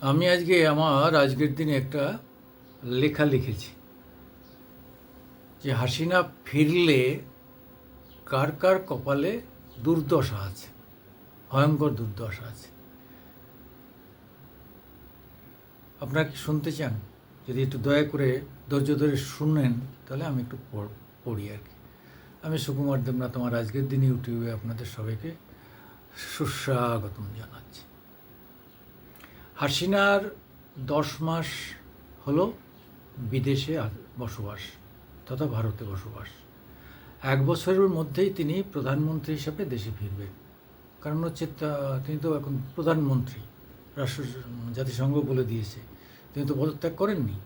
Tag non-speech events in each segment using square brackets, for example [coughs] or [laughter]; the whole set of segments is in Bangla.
আমি আজকে আমার আজকের দিনে একটা লেখা লিখেছি যে হাসিনা ফিরলে কার কার কপালে দুর্দশা আছে? ভয়ঙ্কর দুর্দশা আছে। আপনারা কি শুনতে চান? যদি একটু দয়া করে ধৈর্য ধরে শুনেন, তাহলে আমি একটু পড়- আর কি। আমি সুকুমার দেবনাথ, আমার আজকের দিন ইউটিউবে আপনাদের সবাইকে সুস্বাগতম জানাচ্ছি। হাসিনার দশ মাস হলো বিদেশে বসবাস, তথা ভারতে বসবাস। এক বছরের মধ্যেই তিনি প্রধানমন্ত্রী হিসাবে দেশে ফিরবেন। কারণ হচ্ছে তিনি তো এখন প্রধানমন্ত্রী, রাষ্ট্র, জাতিসংঘ বলে দিয়েছে। তিনি তো পদত্যাগ করেননি।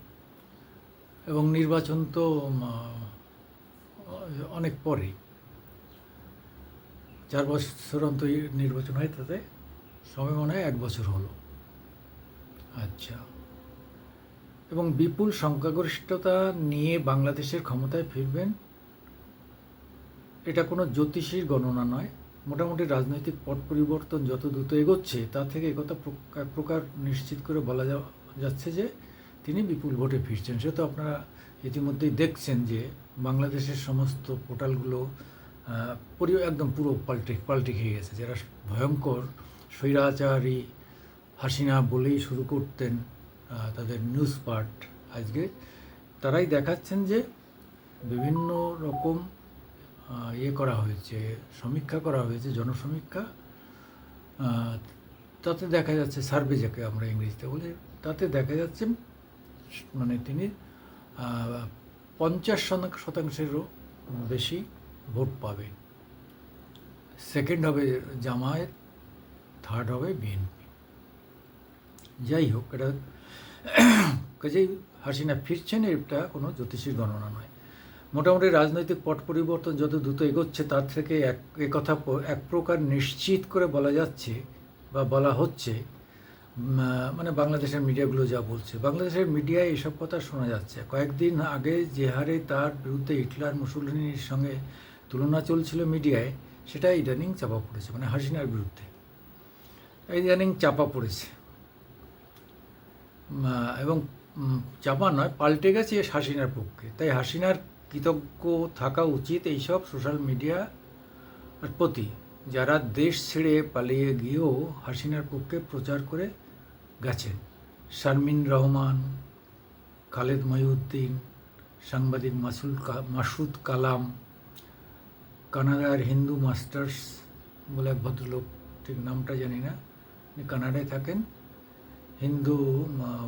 এবং নির্বাচন তো অনেক পরে। চার বছর অন্তর নির্বাচন হয় তাতে, সময় মনে হয় এক বছর হলো। আচ্ছা। এবং বিপুল সংখ্যাগরিষ্ঠতা নিয়ে বাংলাদেশের ক্ষমতায় ফিরবেন, এটা কোনো জ্যোতিষীর গণনা নয়। মোটামুটি রাজনৈতিক পট পরিবর্তন যত দ্রুত এগোচ্ছে, তা থেকে একথা প্র- প্রকার নিশ্চিত করে বলা যাচ্ছে যে তিনি বিপুল ভোটে ফিরছেন। সে তো আপনারা ইতিমধ্যেই দেখছেন যে বাংলাদেশের সমস্ত পোর্টালগুলো একদম পুরো পাল্টে পাল্টে খেয়ে গেছে। যারা ভয়ঙ্কর, স্বৈরাচারী হাসিনা বলেই শুরু করতেন তাদের নিউজ পার্ট আজকে। তারাই দেখাচ্ছেন যে বিভিন্ন রকম ইয়ে করা হয়েছে, সমীক্ষা করা হয়েছে, জনসমীক্ষা। তাতে দেখা যাচ্ছে সার্ভে যাকে আমরা ইংরেজিতে বলি, তাতে দেখা যাচ্ছে মানে তিনি পঞ্চাশ শতাংশ, শতাংশেরও বেশি ভোট পাবেন। সেকেন্ড হবে জামায়াত থার্ড হবে বিএনপি। যাই হোক এটা কাজেই হাসিনা ফিরছেন, এটা কোনো জ্যোতিষীর গণনা নয়। মোটামুটি রাজনৈতিক পট পরিবর্তন যত দ্রুত এগোচ্ছে, তার থেকে এক কথা এক প্রকার নিশ্চিত করে বলা যাচ্ছে বা বলা হচ্ছে মানে বাংলাদেশের মিডিয়াগুলো যা বলছে। বাংলাদেশের মিডিয়ায় এসব কথা শোনা যাচ্ছে। কয়েকদিন আগে যে হারে তার বিরুদ্ধে হিটলার মুসলিনের সঙ্গে তুলনা চলছিল মিডিয়ায়, সেটা ইদানিং চাপা পড়েছে মানে হাসিনার বিরুদ্ধে। ইদানিং চাপা পড়েছে। এবং চাপা নয়, পাল্টে গেছে হাসিনার পক্ষে। তাই হাসিনার কৃতজ্ঞ থাকা উচিত এইসব সোশ্যাল মিডিয়া প্রতি। যারা দেশ ছেড়ে পালিয়ে গিয়েও হাসিনার পক্ষে প্রচার করে গেছেন শারমিন রহমান, খালেদ মহিউদ্দিন, সাংবাদিক মাসুল মাসুদ কালাম, কানাডার হিন্দু মাস্টার্স বলে এক ভদ্রলোক ঠিক নামটা জানি না। কানাডায় থাকেন। হিন্দু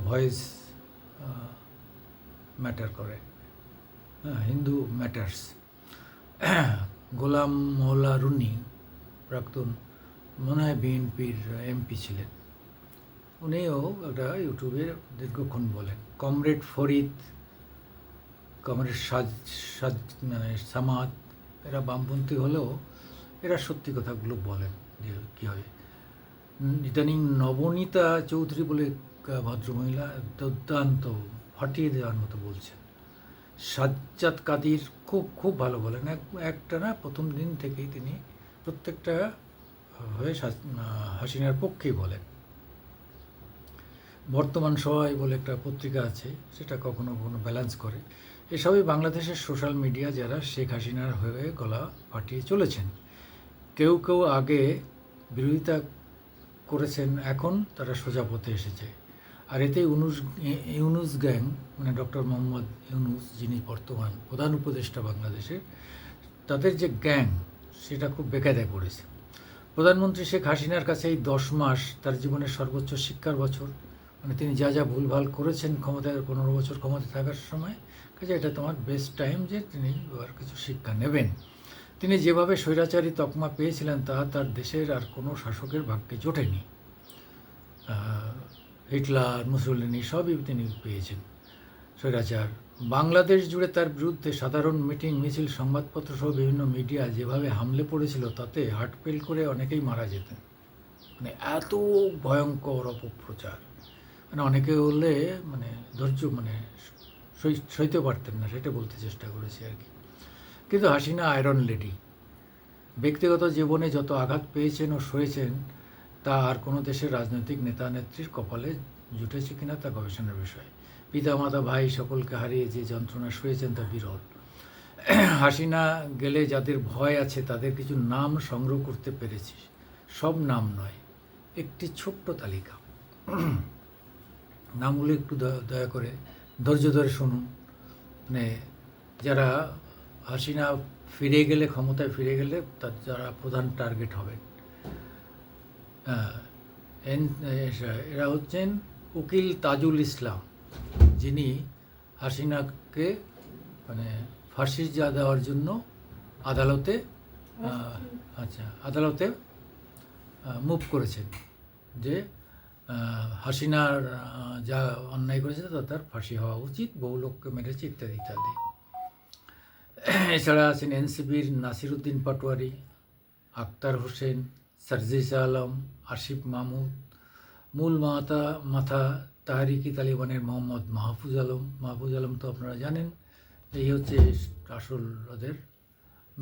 ভয়েস ম্যাটার করে। হিন্দু ম্যাটার্স [coughs] গোলাম মোল্লা রুনি, প্রাক্তন মনে হয় বিএনপির এমপি ছিলেন। উনিও একটা ইউটিউবে দীর্ঘক্ষণ বলেন, কমরেড ফরিদ, কমরেড সাজ সাজ মানে সামাদ, এরা বামপন্থী হলেও এরা সত্যি কথাগুলো বলেন যে কী হয়। ইদানিং নবনীতা চৌধুরী বলে ভদ্রমহিলা দুর্দান্ত ফাটিয়ে দেওয়ার মতো বলছেন। সাজ্জাদ কাদির খুব খুব ভালো বলেন। এক, একটা না, প্রথম দিন থেকেই তিনি প্রত্যেকটা হয়ে হাসিনার পক্ষেই বলেন। বর্তমান সবাই বলে একটা পত্রিকা আছে, সেটা কখনো কখনো ব্যালেন্স করে। এসবই বাংলাদেশের সোশ্যাল মিডিয়া যারা শেখ হাসিনার হয়ে গলা ফাটিয়ে চলেছেন। কেউ কেউ আগে বিরোধিতা করেছেন এখন তারা সোজা পথে এসেছে। আর এতে ইউনুস ইউনুস গ্যাং মানে ডক্টর মোহাম্মদ ইউনুস, যিনি বর্তমান প্রধান উপদেষ্টা বাংলাদেশের তাদের যে গ্যাং, সেটা খুব বেকায়দায় পড়েছে। প্রধানমন্ত্রী শেখ হাসিনার কাছে এই দশ মাস তার জীবনের সর্বোচ্চ শিক্ষার বছর মানে তিনি যা যা ভুলভাল করেছেন ক্ষমতায়, পনেরো বছর ক্ষমতায় থাকার সময়, কাজে এটা তোমার বেস্ট টাইম যে তিনি এবার কিছু শিক্ষা নেবেন। তিনি যেভাবে স্বৈরাচারী তকমা পেয়েছিলেন তা তার দেশের আর কোনো শাসকের ভাগ্যে জোটেনি। হিটলার, মুসলিনি, সবই তিনি পেয়েছেন। স্বৈরাচার, বাংলাদেশ জুড়ে তার বিরুদ্ধে সাধারণ মিটিং, মিছিল, সংবাদপত্র সহ বিভিন্ন মিডিয়া যেভাবে হামলে পড়েছিল, তাতে হার্ট ফেল করে অনেকেই মারা যেতেন। মানে এত ভয়ঙ্কর অপপ্রচার। মানে অনেকে হলে মানে ধৈর্য মানে সই- সইতে পারতেন না, সেটা বলতে চেষ্টা করেছি আর কি। কিন্তু হাসিনা আয়রন লেডি ব্যক্তিগত জীবনে যত আঘাত পেয়েছেন ও সয়েছেন তা আর কোনো দেশের রাজনৈতিক নেতা নেত্রীর কপালে জুটেছে কিনা তা গবেষণার বিষয়। পিতামাতা, ভাই সকলকে হারিয়ে যে যন্ত্রণা শুয়েছেন তা বিরল। হাসিনা গেলে যাদের ভয় আছে, তাদের কিছু নাম সংগ্রহ করতে পেরেছি। সব নাম নয়, একটি ছোট্ট তালিকা। নামগুলো একটু দয়া করে ধৈর্য ধরে শুনুন। মানে যারা হাসিনা ফিরে গেলে, ক্ষমতায় ফিরে গেলে তার যারা প্রধান টার্গেট হবেন এরা হচ্ছেন উকিল তাজুল ইসলাম। যিনি হাসিনাকে মানে ফাঁসির যা দেওয়ার জন্য আদালতে আচ্ছা আদালতে মুভ করেছেন। যে হাসিনার যা অন্যায় করেছে তা তার ফাঁসি হওয়া উচিত, বহু লোককে মেরেছে, ইত্যাদি ইত্যাদি। এছাড়া আছেন এনসিপির নাসিরুদ্দিন পাটোয়ারি আক্তার হোসেন, সার্জিস আলম আসিফ মাহমুদ, মূল মাথা মাথা তাহারিকি তালিবানের মোহাম্মদ মাহফুজ আলম। মাহফুজ আলম তো আপনারা জানেন, এই হচ্ছে আসল ওদের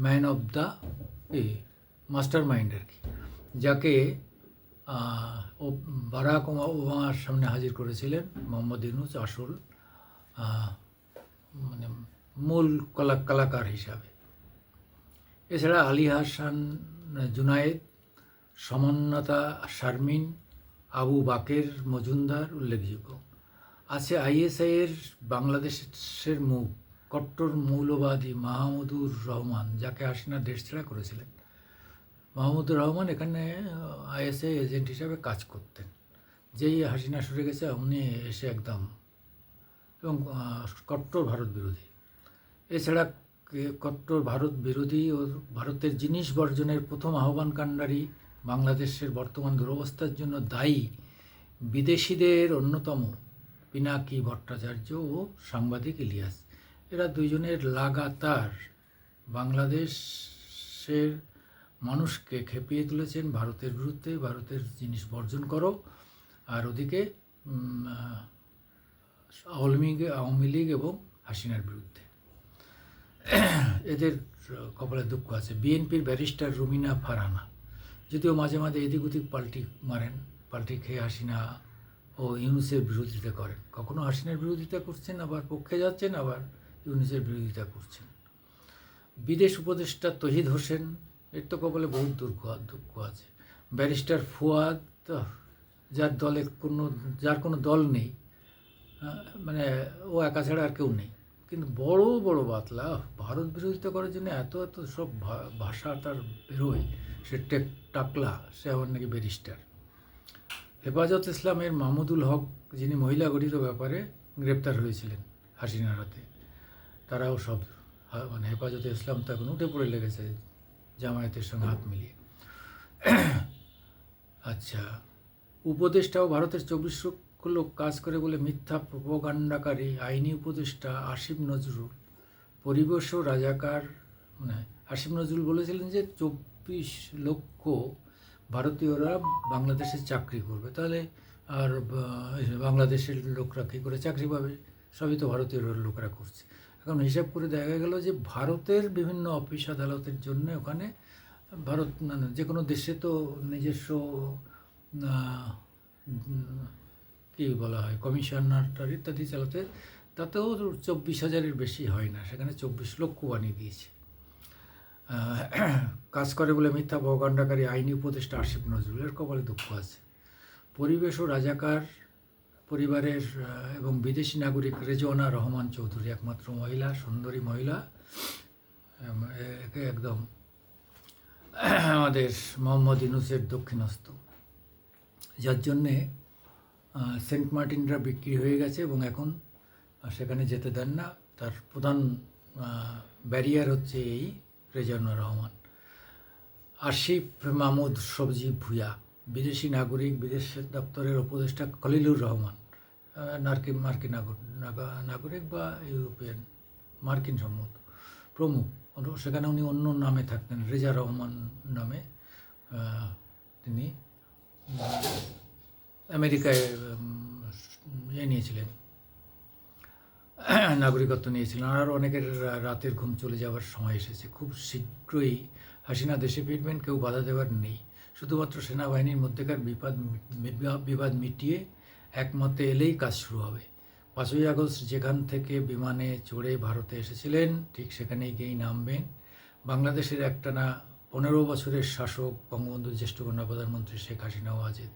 man of the a mastermind আর কি, যাকে ও, বারাক ওবামার সামনে হাজির করেছিলেন মোহাম্মদ ইউনুস আসল মানে মূল কলা কলাকার হিসাবে। এছাড়া আলী হাসান, জুনায়েদ সমন্নতা শারমিন, আবু বাকের, মজুমদার উল্লেখযোগ্য। আছে আইএসআইয়ের বাংলাদেশের মুখ, কট্টর মৌলবাদী মাহমুদুর রহমান, যাকে হাসিনা দেশ ছেড়া করেছিলেন। মাহমুদুর রহমান এখানে আইএসআই এজেন্ট হিসাবে কাজ করতেন। যেই হাসিনা সরে গেছে উনি এসে একদম, এবং কট্টর ভারত বিরোধী। এছাড়া কট্টর ভারত বিরোধী ও ভারতের জিনিস বর্জনের প্রথম আহ্বানকাণ্ডারী বাংলাদেশের বর্তমান দুরবস্থার জন্য দায়ী বিদেশিদের অন্যতম পিনাকি ভট্টাচার্য ও সাংবাদিক ইলিয়াস। এরা দুইজনের লাগাতার বাংলাদেশের মানুষকে খেপিয়ে তুলেছেন, ভারতের বিরুদ্ধে ভারতের জিনিস বর্জন করো। আর ওদিকে আওয়ামী লীগ আওয়ামী লীগ এবং হাসিনার বিরুদ্ধে। এদের কপালে দুঃখ আছে। বিএনপির ব্যারিস্টার রুমিনা ফারানা, যদিও মাঝে মাঝে এদিক ওদিক পাল্টি মারেন, পাল্টি খেয়ে হাসিনা ও ইউনুসের বিরোধিতা করেন। কখনো হাসিনার বিরোধিতা করছেন, আবার পক্ষে যাচ্ছেন, আবার ইউনুসের বিরোধিতা করছেন। বিদেশ উপদেষ্টা তহিদ হোসেন, এর তো কপালে বহুত দুঃখ দুঃখ আছে। ব্যারিস্টার ফুয়াদ যার দলে কোনো, যার কোনো দল নেই মানে ও একা ছাড়া আর কেউ নেই। কিন্তু বড় বড় বাতলা ভারত বিরোধিতা করার জন্য এত এত সব ভাষা তার বেরোয়। সে টেক, টাকলা, সে আবার নাকি ব্যারিস্টার। হেফাজত ইসলামের মাহমুদুল হক যিনি মহিলা গঠিত ব্যাপারে গ্রেপ্তার হয়েছিলেন হাসিনার হাতে। তারাও সব মানে হেফাজতে ইসলাম তো এখন উঠে পড়ে লেগেছে জামায়াতের সঙ্গে হাত মিলিয়ে। আচ্ছা উপদেষ্টাও ভারতের চব্বিশ লোক কাজ করে বলে মিথ্যা প্রপগান্ডাকারী আইনি উপদেষ্টা আসিফ নজরুল, পরিবেশ ও রাজাকার মানে আসিফ নজরুল বলেছিলেন যে চব্বিশ লক্ষ ভারতীয়রা বাংলাদেশে চাকরি করবে। তাহলে আর বাংলাদেশের লোকরা কী করে চাকরি পাবে? সবই তো ভারতীয় লোকরা করছে। এখন হিসাব করে দেখা গেল যে ভারতের বিভিন্ন অফিস আদালতের জন্য ওখানে ভারত মানে যে কোনো দেশে তো নিজস্ব কী বলা হয় কমিশনার ইত্যাদি চালাতে, তাতেও চব্বিশ হাজারের বেশি হয় না, সেখানে চব্বিশ লক্ষ বানিয়ে দিয়েছে। কাজ করে বলে মিথ্যা প্রকাণ্ডাকারী আইনি উপদেষ্টা আসিফ নজরুলের কপালে দুঃখ আছে। পরিবেশ ও রাজাকার পরিবারের এবং বিদেশি নাগরিক রেজওয়ানা রহমান চৌধুরী একমাত্র মহিলা, সুন্দরী মহিলা একে একদম আমাদের মোহাম্মদ ইনুসের দক্ষিণস্থ। যার জন্যে সেন্ট মার্টিনরা বিক্রি হয়ে গেছে এবং এখন সেখানে যেতে দেন না। তার প্রধান ব্যারিয়ার হচ্ছে এই রেজানুর রহমান। আশিফ মাহমুদ সবজি ভুয়া বিদেশি নাগরিক, বিদেশ দপ্তরের উপদেষ্টা খলিলুর রহমান নার্কি, মার্কিন নাগর- নাগরিক বা ইউরোপিয়ান, মার্কিন সম্মত, প্রমুখ। সেখানে উনি অন্য নামে থাকতেন, রেজা রহমান নামে তিনি। আমেরিকায় উম, ইয়ে নিয়েছিলেন। নাগরিকত্ব নিয়েছিলেন। আর অনেকের রাতের ঘুম চলে যাওয়ার সময় এসেছে। খুব শীঘ্রই হাসিনা দেশে ফিরবেন কেউ বাধা দেওয়ার নেই। শুধুমাত্র সেনাবাহিনীর মধ্যেকার বিবাদ বিবা- বিবাদ মিটিয়ে একমতে এলেই কাজ শুরু হবে। পাঁচই আগস্ট যেখান থেকে বিমানে চড়ে ভারতে এসেছিলেন ঠিক সেখানেই গিয়েই নামবেন। বাংলাদেশের একটানা পনেরো বছরের শাসক বঙ্গবন্ধুর জ্যেষ্ঠ কন্যা প্রধানমন্ত্রী শেখ হাসিনা ওয়াজেদ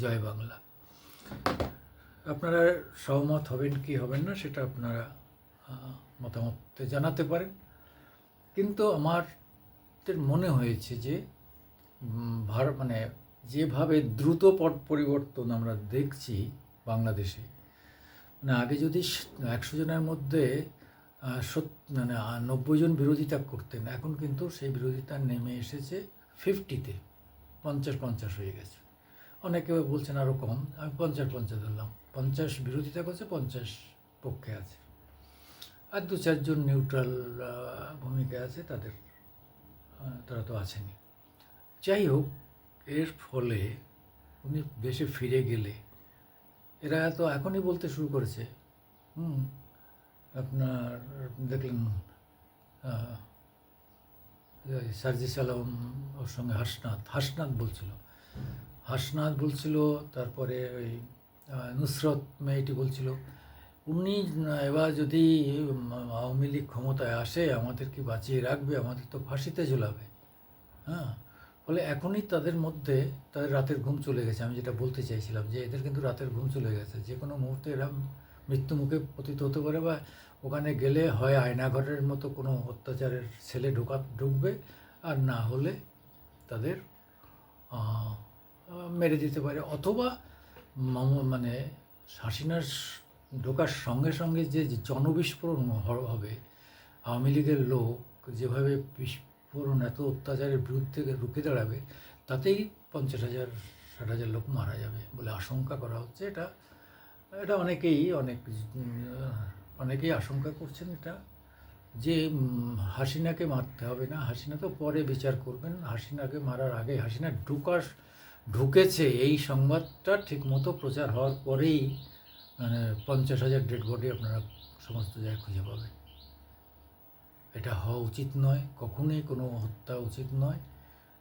জয় বাংলা। আপনারা সহমত হবেন কি হবেন না সেটা আপনারা মতামত জানাতে পারেন। কিন্তু আমার মনে হয়েছে যে ভারত মানে যেভাবে দ্রুত পট পরিবর্তন আমরা দেখছি বাংলাদেশে মানে আগে যদি একশো জনের মধ্যে মানে নব্বই জন বিরোধিতা করতেন, এখন কিন্তু সেই বিরোধিতা নেমে এসেছে ফিফটিতে পঞ্চাশ পঞ্চাশ হয়ে গেছে। অনেকে বলছেন আরও কম। আমি পঞ্চাশ পঞ্চাশ ধরলাম। পঞ্চাশ বিরোধিতা করছে, পঞ্চাশ পক্ষে আছে। আর দু চারজন নিউট্রাল ভূমিকা আছে, তাদের তারা তো আছেনি যাই হোক, এর ফলে উনি দেশে ফিরে গেলে, এরা তো এখনই বলতে শুরু করেছে, হুম, আপনার, দেখলেন সার্জিস আলম ওর সঙ্গে হাসনাথ হাসনাথ বলছিল। হাসনাথ বলছিল, তারপরে ওই নুসরত মেয়েটি বলছিল। উনি এবার যদি আওয়ামী লীগ ক্ষমতায় আসে আমাদের কি বাঁচিয়ে রাখবে, আমাদের তো ফাঁসিতে ঝোলাবে। হ্যাঁ? ফলে এখনই তাদের মধ্যে, তাদের রাতের ঘুম চলে গেছে। আমি যেটা বলতে চাইছিলাম যে, এদের কিন্তু রাতের ঘুম চলে গেছে। যে কোনো মুহূর্তে এরা মৃত্যু মুখে পতিত হতে পারে বা ওখানে গেলে হয় আয়নাঘরের মতো কোনো অত্যাচারের ছেলে ঢোকা, ঢুকবে। আর না হলে তাদের মেরে দিতে পারে, অথবা মানে হাসিনার ঢোকার সঙ্গে সঙ্গে যে যে জনবিস্ফোরণ হবে, আওয়ামী লীগের লোক যেভাবে বিস্ফোরণ, এত অত্যাচারের বিরুদ্ধে রুখে দাঁড়াবে, তাতেই পঞ্চাশ হাজার, ষাট হাজার লোক মারা যাবে বলে আশঙ্কা করা হচ্ছে। এটা এটা অনেকেই, অনেক অনেকেই আশঙ্কা করছেন এটা। যে হাসিনাকে মারতে হবে না, হাসিনা তো পরে বিচার করবেন। হাসিনাকে মারার আগে হাসিনা ঢুকার ঢুকেছে, এই সংবাদটা ঠিকমতো প্রচার হওয়ার পরেই মানে পঞ্চাশ হাজার ডেড বডি আপনারা সমস্ত জায়গায় খুঁজে পাবেন। এটা হওয়া উচিত নয়, কখনোই কোনো হত্যা উচিত নয়।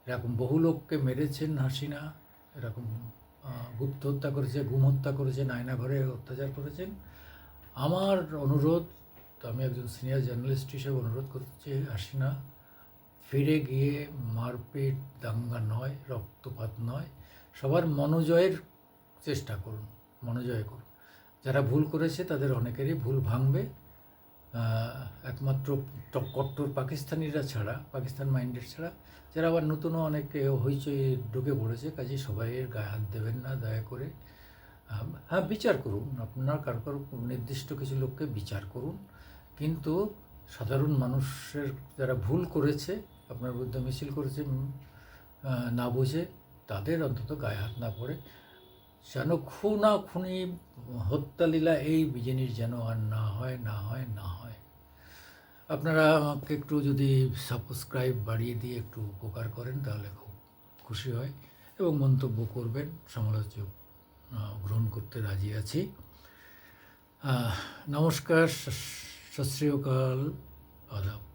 এরকম বহু লোককে মেরেছেন হাসিনা, এরকম গুপ্ত হত্যা করেছে, গুম হত্যা করেছেন আয়না ঘরে অত্যাচার করেছেন। আমার অনুরোধ তো আমি একজন সিনিয়র জার্নালিস্ট হিসেবে অনুরোধ করছি হাসিনা ফিরে গিয়ে মারপিট, দাঙ্গা নয়, রক্তপাত নয়, সবার মনোজয়ের চেষ্টা করুন, মনোজয় করুন। যারা ভুল করেছে তাদের অনেকেরই ভুল ভাঙবে। একমাত্র কট্টর পাকিস্তানিরা ছাড়া, পাকিস্তান মাইন্ডেড ছাড়া, যারা আবার নতুনও অনেকে হইচই ঢুকে পড়েছে, কাজে সবাই গায়ে হাত দেবেন না, দয়া করে। হ্যাঁ বিচার করুন, আপনার কারও কারও নির্দিষ্ট কিছু লোককে বিচার করুন। কিন্তু সাধারণ মানুষের যারা ভুল করেছে আপনার বিরুদ্ধে মিছিল করেছে উম, আহ, না বুঝে তাদের অন্তত গায়ে হাত না পড়ে। যেন খুনা খুনি হত্যালীলা এই জিনিস যেন আর না হয় না হয় না হয়। আপনারা আমাকে একটু যদি সাবস্ক্রাইব বাড়িয়ে দিয়ে একটু উপকার করেন তাহলে খুব খুশি হয় এবং মন্তব্য করবেন সমালোচক গ্রহণ করতে রাজি আছি। নমস্কার সত আদাব।